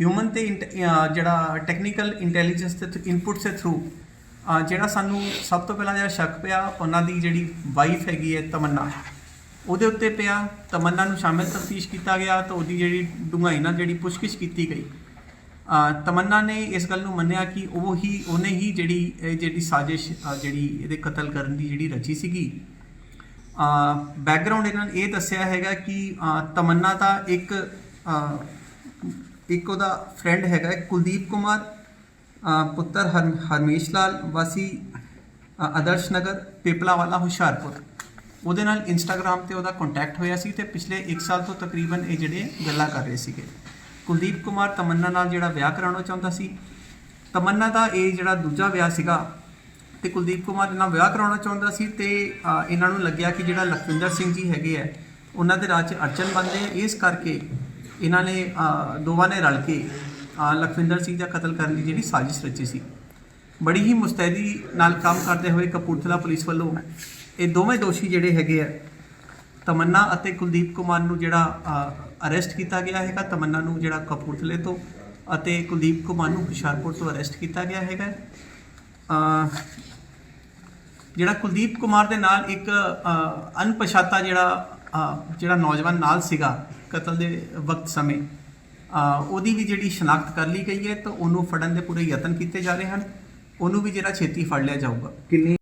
Human ਤੇ ਇੰਟ- ਜਿਹੜਾ ਟੈਕਨੀਕਲ ਇੰਟੈਲੀਜੈਂਸ ਦੇ ਇਨਪੁਟ ਦੇ ਥਰੂ ਜਿਹੜਾ ਸਾਨੂੰ ਸਭ ਤੋਂ ਪਹਿਲਾਂ ਜਿਹੜਾ ਸ਼ੱਕ ਪਿਆ, ਉਹਨਾਂ ਦੀ ਜਿਹੜੀ ਵਾਈਫ ਹੈਗੀ ਹੈ ਤਮੰਨਾ। ਉਹਦੇ ਉੱਤੇ ਪਿਆ, ਤਮੰਨਾ ਨੂੰ ਸ਼ਾਮਿਲ ਤਫਤੀਸ਼ ਕੀਤਾ ਗਿਆ ਤਾਂ ਉਹਦੀ ਜਿਹੜੀ ਡੂੰਘਾਈ ਨਾਲ ਜਿਹੜੀ ਪੁੱਛਗਿੱਛ ਕੀਤੀ ਗਈ। ਤਮੰਨਾ ਨੇ ਇਸ ਗੱਲ ਨੂੰ ਮੰਨਿਆ ਕਿ ਉਹ ਹੀ, ਉਹਨੇ ਹੀ ਜਿਹੜੀ, ਇਹ ਜਿਹੜੀ ਸਾਜ਼ਿਸ਼ ਜਿਹੜੀ ਇਹਦੇ ਕਤਲ ਕਰਨ ਦੀ ਜਿਹੜੀ ਰਚੀ ਸੀਗੀ। ਬੈਕਗ੍ਰਾਉਂਡ ਇਹਨਾਂ ਨੇ ਇਹ ਦੱਸਿਆ ਹੈਗਾ ਕਿ ਤਮੰਨਾ ਦਾ ਇੱਕ ਇੱਕ ਉਹਦਾ ਫਰੈਂਡ ਹੈਗਾ ਕੁਲਦੀਪ ਕੁਮਾਰ ਪੁੱਤਰ ਹਰ, ਹਰਮੇਸ਼ ਲਾਲ, ਵਾਸੀ ਆਦਰਸ਼ ਨਗਰ ਪੇਪਲਾ ਵਾਲਾ ਹੁਸ਼ਿਆਰਪੁਰ। ਉਹਦੇ ਨਾਲ ਇੰਸਟਾਗ੍ਰam ਤੇ ਉਹਦਾ ਕੰਟੈਕਟ ਹੋਇਆ ਸੀ ਤੇ ਪਿਛਲੇ 1 ਸਾਲ ਤੋਂ ਤਕਰੀਬਨ ਇਹ ਜਿਹੜੇ ਗੱਲਾਂ ਕਰ ਰਹੇ ਸੀਗੇ। ਕੁਲਦੀਪ ਕੁਮਾਰ ਤਮੰਨਾ ਨਾਲ ਜਿਹੜਾ ਵਿਆਹ ਕਰਾਉਣਾ ਚਾਹੁੰਦਾ ਸੀ, ਤਮੰਨਾ ਦਾ ਇਹ ਜਿਹੜਾ ਦੂਜਾ ਵਿਆਹ ਸੀਗਾ ਤੇ ਕੁਲਦੀਪ ਕੁਮਾਰ ਇਹਨਾਂ ਵਿਆਹ ਕਰਾਉਣਾ ਚਾਹੁੰਦਾ ਸੀ ਤੇ ਇਹਨਾਂ ਨੂੰ ਲੱਗਿਆ ਕਿ ਜਿਹੜਾ ਲਖਵਿੰਦਰ ਸਿੰਘ ਜੀ ਹੈਗੇ ਆ ਉਹਨਾਂ ਦੇ ਰਾਜ 'ਚ ਅੜਚਨ ਬਣਦੇ ਆ ਇਸ ਕਰਕੇ ਇਹਨਾਂ ਨੇ ਦੋਵਾਂ ਨੇ ਰਲ ਕੇ ਲਖਵਿੰਦਰ ਸਿੰਘ ਦਾ ਕਤਲ ਕਰਨ ਦੀ ਜਿਹੜੀ ਸਾਜ਼ਿਸ਼ ਰਚੀ ਸੀ। ਬੜੀ ਹੀ ਮੁਸਤੈਦੀ ਨਾਲ ਕੰਮ ਕਰਦੇ ਹੋਏ ਕਪੂਰਥਲਾ ਪੁਲਿਸ ਵੱਲੋਂ ਇਹ ਦੋਵੇਂ ਦੋਸ਼ੀ ਜਿਹੜੇ ਹੈਗੇ ਆ, ਤਮੰਨਾ ਅਤੇ ਕੁਲਦੀਪ ਕੁਮਾਰ ਨੂੰ ਜਿਹੜਾ ਅਰੈਸਟ ਕੀਤਾ ਗਿਆ ਹੈਗਾ। ਤਮੰਨਾ ਨੂੰ ਜਿਹੜਾ ਕਪੂਰਥਲੇ ਤੋਂ ਅਤੇ ਕੁਲਦੀਪ ਕੁਮਾਰ ਨੂੰ ਹੁਸ਼ਿਆਰਪੁਰ ਤੋਂ ਅਰੈਸਟ ਕੀਤਾ ਗਿਆ ਹੈਗਾ। ਜਿਹੜਾ ਕੁਲਦੀਪ ਕੁਮਾਰ ਦੇ ਨਾਲ ਇੱਕ ਅਣਪਛਾਤਾ ਜਿਹੜਾ ਜਿਹੜਾ ਨੌਜਵਾਨ ਨਾਲ ਸੀਗਾ ਕਤਲ ਦੇ ਵਕਤ ਸਮੇਂ ਅ, ਉਹਦੀ ਵੀ ਜਿਹੜੀ ਸ਼ਨਾਖਤ ਕਰ ਲਈ ਗਈ ਹੈ ਤਾਂ ਉਹਨੂੰ ਫੜਨ ਦੇ ਪੂਰੇ ਯਤਨ ਕੀਤੇ ਜਾ ਰਹੇ ਹਨ। ਉਹਨੂੰ ਵੀ ਜਿਹੜਾ ਛੇਤੀ ਫੜ ਲਿਆ ਜਾਊਗਾ। ਕਿੰਨੀ